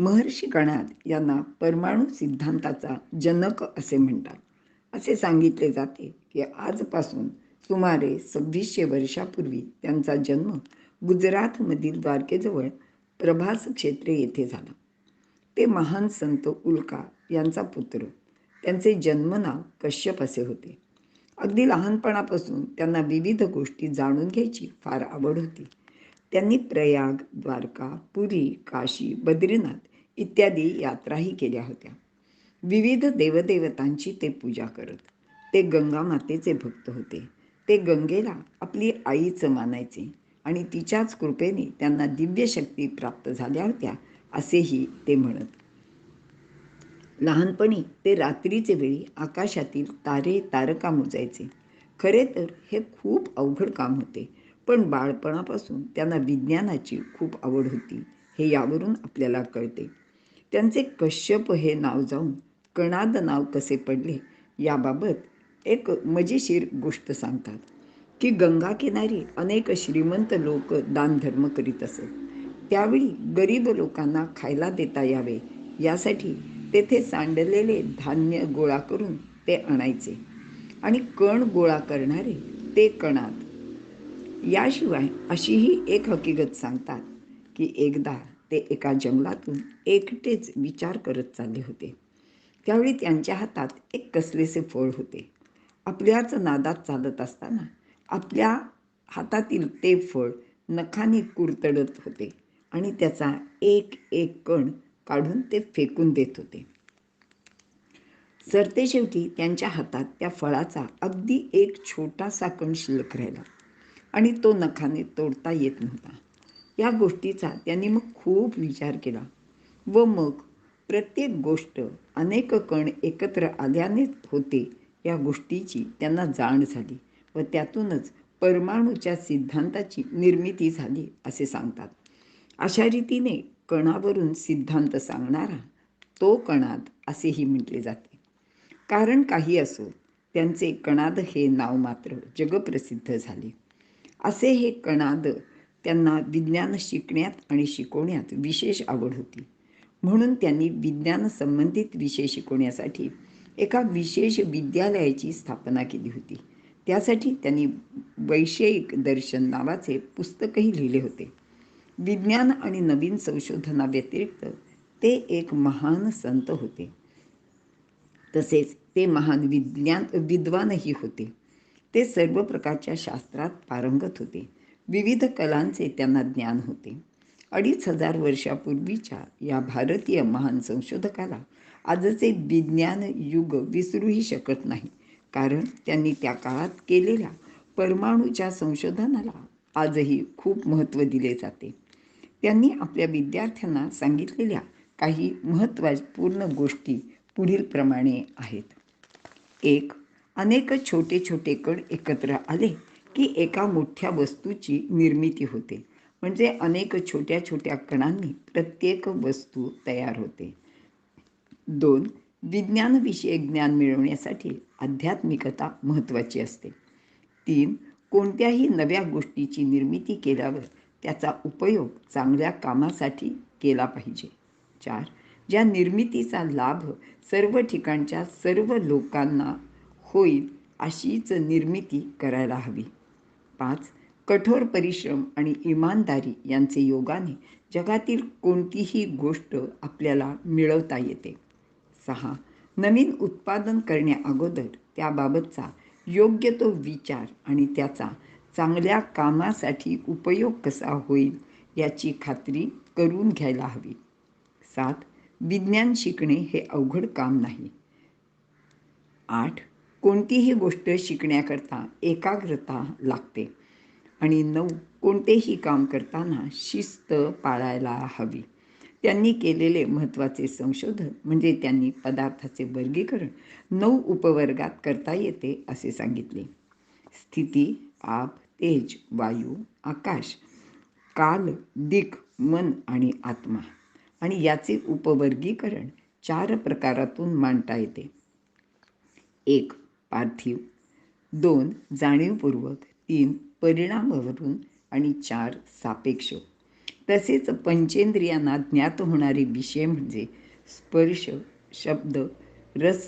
महर्षी कणाद यांना परमाणू सिद्धांताचा जनक असे म्हणतात. असे सांगितले जाते की आजपासून सुमारे सव्वीसशे वर्षापूर्वी त्यांचा जन्म गुजरातमधील द्वारकेजवळ प्रभास क्षेत्रे येथे झाला. ते महान संत उल्का यांचा पुत्र. त्यांचे जन्मनाव कश्यप असे होते. अगदी लहानपणापासून त्यांना विविध गोष्टी जाणून घ्यायची फार आवड होती. त्यांनी प्रयाग द्वारका पुरी काशी बद्रीनाथ इत्यादी यात्राही केल्या होत्या. विविध देवदेवतांची ते पूजा करत ते गंगा मातेचे भक्त होते. ते गंगेला आपली आईचं मानायचे आणि तिच्याच कृपेने त्यांना दिव्य शक्ती प्राप्त झाल्या होत्या असेही ते म्हणत. लहानपणी ते रात्रीचे वेळी आकाशातील तारे तारका मोजायचे. खरे तर हे खूप अवघड काम होते पण बाळपणापासून त्यांना विज्ञानाची खूप आवड होती हे यावरून आपल्याला कळते. त्यांचे कश्यप हे नाव जाऊन कणाद नाव कसे पडले याबाबत एक मजेशीर गोष्ट सांगतात. की गंगा किनारी अनेक श्रीमंत लोक दानधर्म करीत असत. त्यावेळी गरीब लोकांना खायला देता यावे. यासाठी तेथे सांडलेले धान्य गोळा करून ते आणायचे. आणि कण गोळा करणारे ते कणात याशिवाय अशीही एक हकीकत सांगतात की एकदा ते एका जंगलातून एकटेच विचार करत चालले होते. त्यावेळी त्यांच्या हातात एक कसलेसे फळ होते. आपल्याच नादात चालत असताना आपल्या हातातील ते फळ नखाने कुरतडत होते आणि त्याचा एक एक कण काढून ते फेकून देत होते. सरते शेवटी त्यांच्या हातात त्या फळाचा अगदी एक छोटासा कण शिल्लक राहिला आणि तो नखाने तोडता येत नव्हता. या गोष्टीचा त्यांनी मग खूप विचार केला व मग प्रत्येक गोष्ट अनेक कण एकत्र आल्याने होते या गोष्टीची त्यांना जाण झाली व त्यातूनच परमाणूच्या सिद्धांताची निर्मिती झाली असे सांगतात. अशा रीतीने कणावरून सिद्धांत सांगणारा तो कणाद असेही म्हटले जाते. कारण काही असो त्यांचे कणाद हे नाव मात्र जगप्रसिद्ध झाले. असे हे कणाद त्यांना विज्ञान शिकण्यात आणि शिकवण्यात विशेष आवड होती. म्हणून त्यांनी विज्ञान संबंधित विषय शिकवण्यासाठी एका विशेष विद्यालयाची स्थापना केली होती. त्यासाठी त्यांनी वैषयिक दर्शन नावाचे पुस्तकही लिहिले होते. विज्ञान आणि नवीन संशोधनाव्यतिरिक्त ते एक महान संत होते. तसेच ते महान विज्ञान विद्वानही होते. ते सर्व प्रकारच्या शास्त्रात पारंगत होते. विविध कलांचे त्यांना ज्ञान होते. अडीच हजार वर्षापूर्वीच्या या भारतीय महान संशोधकाला आजचे विज्ञान युग विसरूही शकत नाही. कारण त्यांनी त्या काळात केलेल्या परमाणूच्या संशोधनाला आजही खूप महत्त्व दिले जाते. त्यांनी आपल्या विद्यार्थ्यांना सांगितलेल्या काही महत्त्वपूर्ण गोष्टी पुढील प्रमाणे आहेत. एक अनेक छोटे छोटे कण एकत्र आले की एका मोठ्या वस्तूची निर्मिती होते. म्हणजे अनेक छोट्या छोट्या कणांनी प्रत्येक वस्तू तयार होते. दोन विज्ञानविषयक ज्ञान मिळवण्यासाठी आध्यात्मिकता महत्त्वाची असते. तीन कोणत्याही नव्या गोष्टीची निर्मिती केल्यावर त्याचा उपयोग चांगल्या कामासाठी केला पाहिजे. चार ज्या निर्मितीचा लाभ सर्व ठिकाणच्या सर्व लोकांना होईल अशीच निर्मिती करायला हवी. पाच कठोर परिश्रम आणि इमानदारी यांचे योगाने जगातील कोणतीही गोष्ट आपल्याला मिळवता येते. सहा नवीन उत्पादन करण्याअगोदर त्याबाबतचा योग्य तो विचार आणि त्याचा चांगल्या कामासाठी उपयोग कसा होईल याची खात्री करून घ्यायला हवी. सात विज्ञान शिकणे हे अवघड काम नाही. आठ कोणतीही गोष्ट शिकण्याकरता एकाग्रता लागते. आणि नऊ कोणतेही काम करताना शिस्त पाळायला हवी. त्यांनी केलेले महत्त्वाचे संशोधन म्हणजे त्यांनी पदार्थाचे वर्गीकरण नऊ उपवर्गात करता येते असे सांगितले. स्थिती आप तेज वायू आकाश काल दिक मन आणि आत्मा. आणि याचे उपवर्गीकरण चार प्रकारातून मांडता येते. एक पार्थिव. दोन जाणीवपूर्वक. तीन परिणामावरून. आणि चार सापेक्ष. तसेच पंचेंद्रियांना ज्ञात होणारे विषय म्हणजे स्पर्श शब्द रस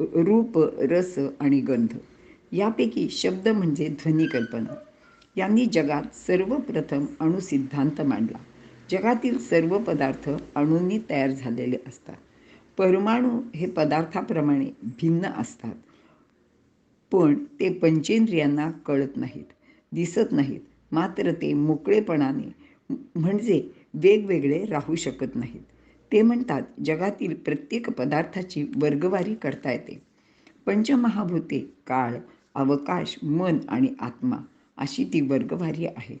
रूप रस आणि गंध. यापैकी शब्द म्हणजे ध्वनी कल्पना यांनी जगात सर्वप्रथम अणुसिद्धांत मांडला. जगातील सर्व पदार्थ अणूंनी तयार झालेले असतात. परमाणू हे पदार्थाप्रमाणे भिन्न असतात. पण ते पंचेंद्रियांना कळत नाहीत दिसत नाहीत. मात्र ते मोकळेपणाने म्हणजे वेगवेगळे राहू शकत नाहीत. ते म्हणतात जगातील प्रत्येक पदार्थाची वर्गवारी करता येते. पंचमहाभूते काळ अवकाश मन आणि आत्मा अशी ती वर्गवारी आहे.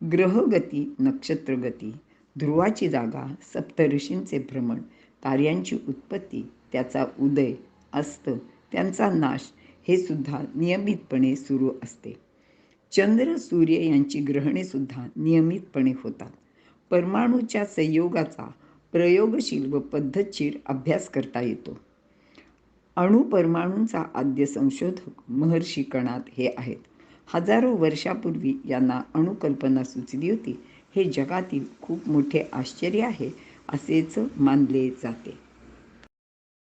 ग्रहगती नक्षत्रगती ध्रुवाची जागा सप्तऋषींचे भ्रमण ताऱ्यांची उत्पत्ती त्याचा उदय अस्त त्यांचा नाश हे सुद्धा नियमितपणे सुरू असते. चंद्र सूर्य यांची ग्रहणे सुद्धा नियमितपणे होतात. परमाणूच्या संयोगाचा प्रयोगशील व पद्धतशीर अभ्यास करता येतो. अणुपरमाणूंचा आद्य संशोधक महर्षी कणात हे आहेत. हजारो वर्षापूर्वी यांना अणुकल्पना सुचली होती. हे जगातील खूप मोठे आश्चर्य आहे असेच मानले जाते.